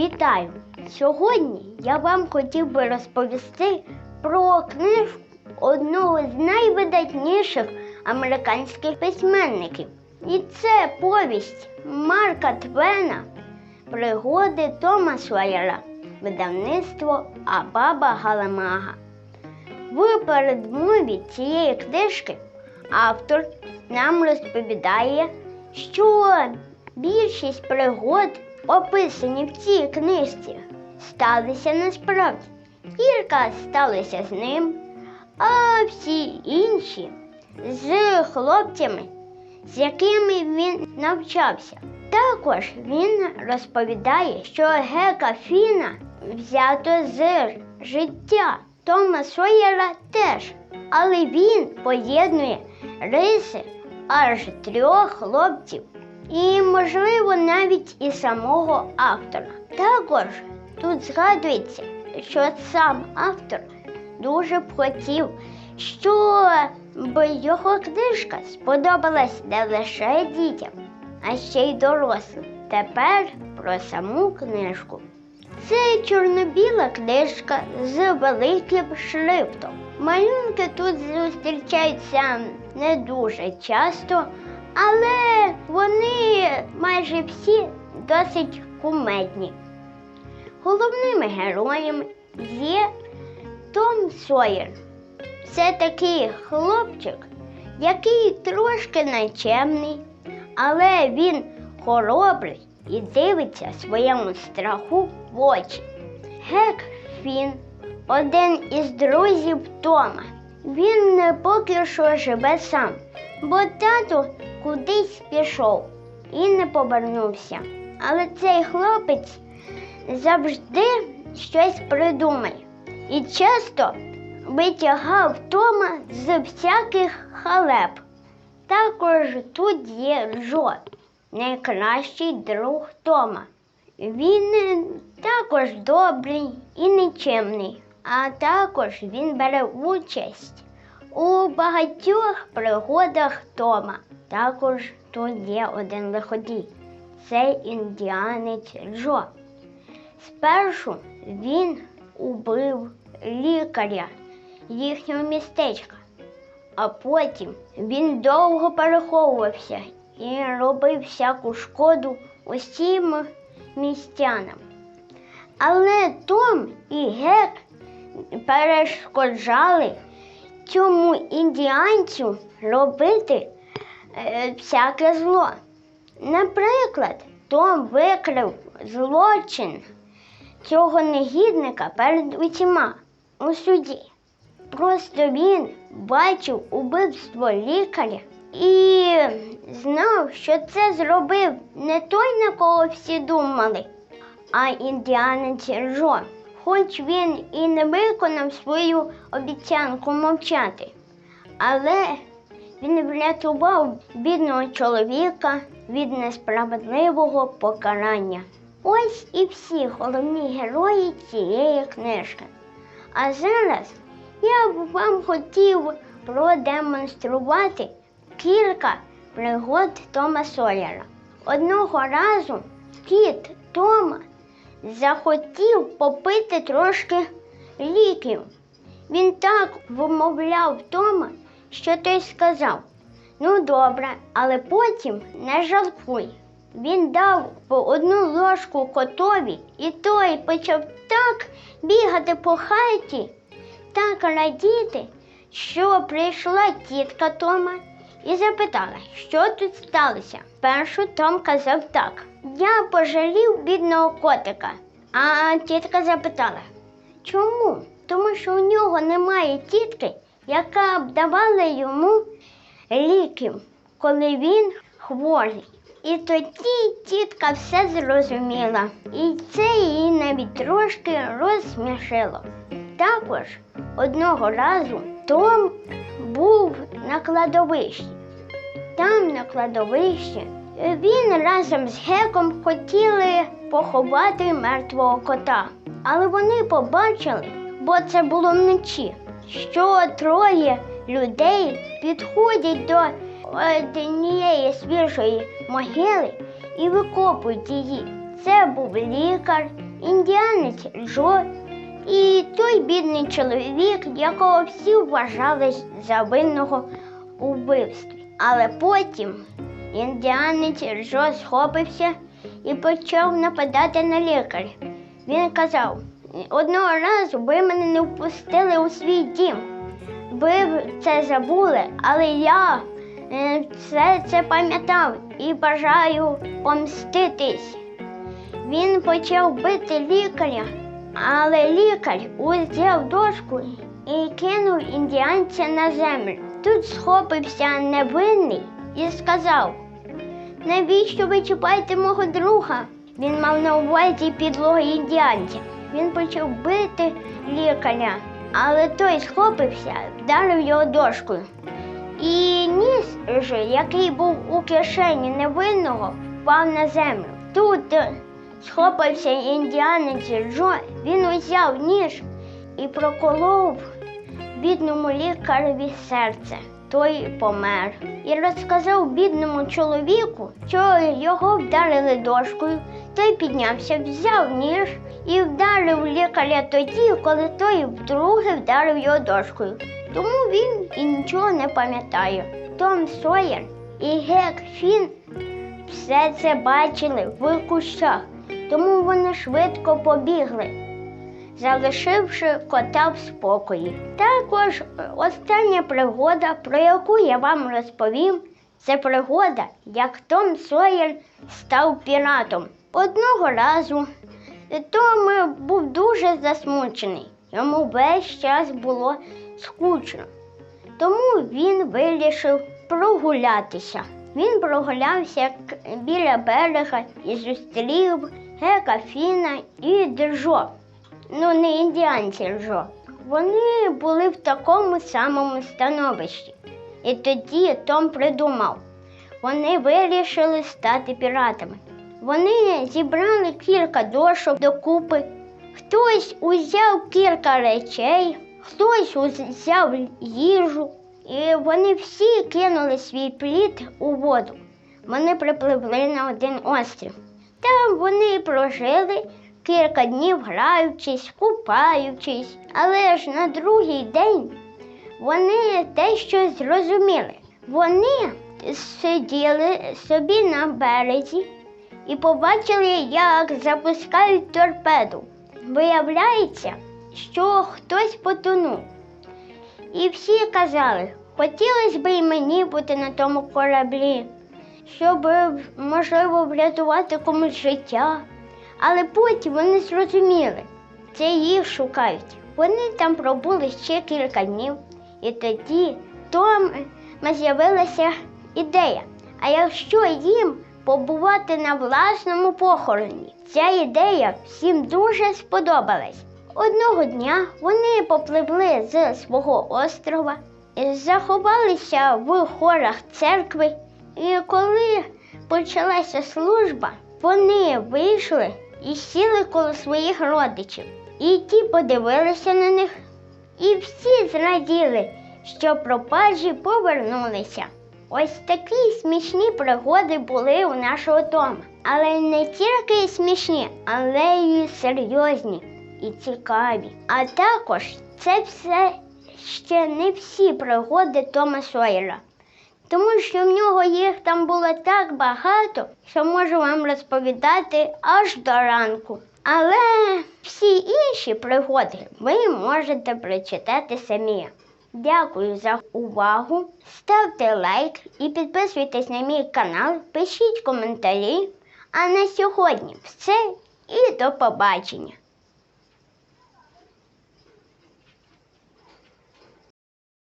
Вітаю! Сьогодні я вам хотів би розповісти про книжку одного з найвидатніших американських письменників. І це повість Марка Твена Пригоди Тома Сойера, видавництво Абаба Галамага. В передмові цієї книжки автор нам розповідає, що більшість пригод, описані в цій книжці, сталися насправді. Кілька сталося з ним, а всі інші з хлопцями, з якими він навчався. Також він розповідає, що Гека Фіна взято з життя Тома Сойера теж, але він поєднує риси аж трьох хлопців і, можливо, навіть і самого автора. Також тут згадується, що сам автор дуже б хотів, щоб його книжка сподобалась не лише дітям, а ще й дорослим. Тепер про саму книжку. Це чорно-біла книжка з великим шрифтом. Малюнки тут зустрічаються не дуже часто, але вони майже всі досить кумедні. Головними героями є Том Сойер. Це такий хлопчик, який трошки нечемний, але він хоробрий і дивиться своєму страху в очі. Гек Фін один із друзів Тома. Він поки що живе сам, бо тато кудись пішов і не повернувся. Але цей хлопець завжди щось придумає і часто витягав Тома з всяких халеп. Також тут є Джо, найкращий друг Тома. Він також добрий і нечемний, а також він бере участь у багатьох пригодах Тома. Також тут є один лиходій. Це індіанець Джо. Спершу він убив лікаря їхнього містечка, а потім він довго переховувався і робив всяку шкоду усім містянам. Але Том і Гек перешкоджали цьому індіанцю робити е, всяке зло. Наприклад, Том викрив злочин цього негідника перед усіма у суді. Просто він бачив убивство лікаря і знав, що це зробив не той, на кого всі думали, а індіанець Джо. Хоч він і не виконав свою обіцянку мовчати, але він врятував бідного чоловіка від несправедливого покарання. Ось і всі головні герої цієї книжки. А зараз я б вам хотів продемонструвати кілька пригод Тома Сойера. Одного разу кіт Тома захотів попити трошки ліків. Він так вмовляв Тома, що той сказав: ну добре, але потім не жалкуй. Він дав по одну ложку котові, і той почав так бігати по хаті, так радіти, що прийшла тітка Тома і запитала, що тут сталося. Першу Том казав так: Я пожалів бідного котика. А тітка запитала, чому? Тому що у нього немає тітки, яка б давала йому ліків, коли він хворий. І тоді тітка все зрозуміла, і це її навіть трошки розсмішило. Також одного разу Том був на кладовищі. Там, на кладовищі, він разом з Геком хотіли поховати мертвого кота. Але вони побачили, бо це було вночі, що троє людей підходять до однієї свіжої могили і викопують її. Це був лікар, індіанець Джо і той бідний чоловік, якого всі вважали за винного у. Але потім індіанець Джо схопився і почав нападати на лікаря. Він казав: одного разу ви мене не впустили у свій дім. Ви це забули, але я е, все це пам'ятав і бажаю помститись. Він почав бити лікаря, але лікар узяв дошку і кинув індіанця на землю. Тут схопився невинний і сказав: навіщо ви чіпаєте мого друга? Він мав на увазі підлогу індіанця. Він почав бити лікаря, але той схопився, вдарив його дошкою. І ніс, же, який був у кишені невинного, впав на землю. Тут схопився індіанець Джо, він узяв ніж і проколов бідному лікареві серце. Той помер і розказав бідному чоловіку, що його вдарили дошкою. Той піднявся, взяв ніж і вдарив лікаря тоді, коли той вдруге вдарив його дошкою. Тому він і нічого не пам'ятає. Том Сойер і Гек Фін все це бачили в кущах, тому вони швидко побігли залишивши кота в спокої. Також е, остання пригода, про яку я вам розповім, це пригода, як Том Сойер став піратом. Одного разу е, Том був дуже засмучений. Йому весь час було скучно. Тому він вирішив прогулятися. Він прогулявся біля берега і зустрів Гека Фіна і Джо. Ну, не індіанці Джо. Вони були в такому самому становищі. І тоді Том придумав. Вони вирішили стати піратами. Вони зібрали кілька дошок докупи. Хтось узяв кілька речей, хтось узяв їжу, і вони всі кинули свій плід у воду. Вони припливли на один острів. Там вони прожили кілька днів граючись, купаючись, але ж на другий день вони дещо зрозуміли. Вони сиділи собі на березі і побачили, як запускають торпеду. Виявляється, що хтось потонув. І всі казали, хотілося б і мені бути на тому кораблі, щоб, можливо, врятувати комусь життя. Але потім вони зрозуміли, це їх шукають. Вони там пробули ще кілька днів, і тоді Тома з'явилася ідея. А якщо їм побувати на власному похороні, ця ідея всім дуже сподобалась. Одного дня вони попливли з свого острова, і заховалися в хорах церкви, і коли почалася служба, вони вийшли і сіли коло своїх родичів. І ті подивилися на них, і всі зраділи, що пропажі повернулися. Ось такі смішні пригоди були у нашого Тома. Але не тільки смішні, але й серйозні і цікаві. А також це все ще не всі пригоди Тома Сойера. Тому що в нього їх там було так багато, що можу вам розповідати аж до ранку. Але всі інші пригоди ви можете прочитати самі. Дякую за увагу. Ставте лайк і підписуйтесь на мій канал, пишіть коментарі. А на сьогодні все і до побачення.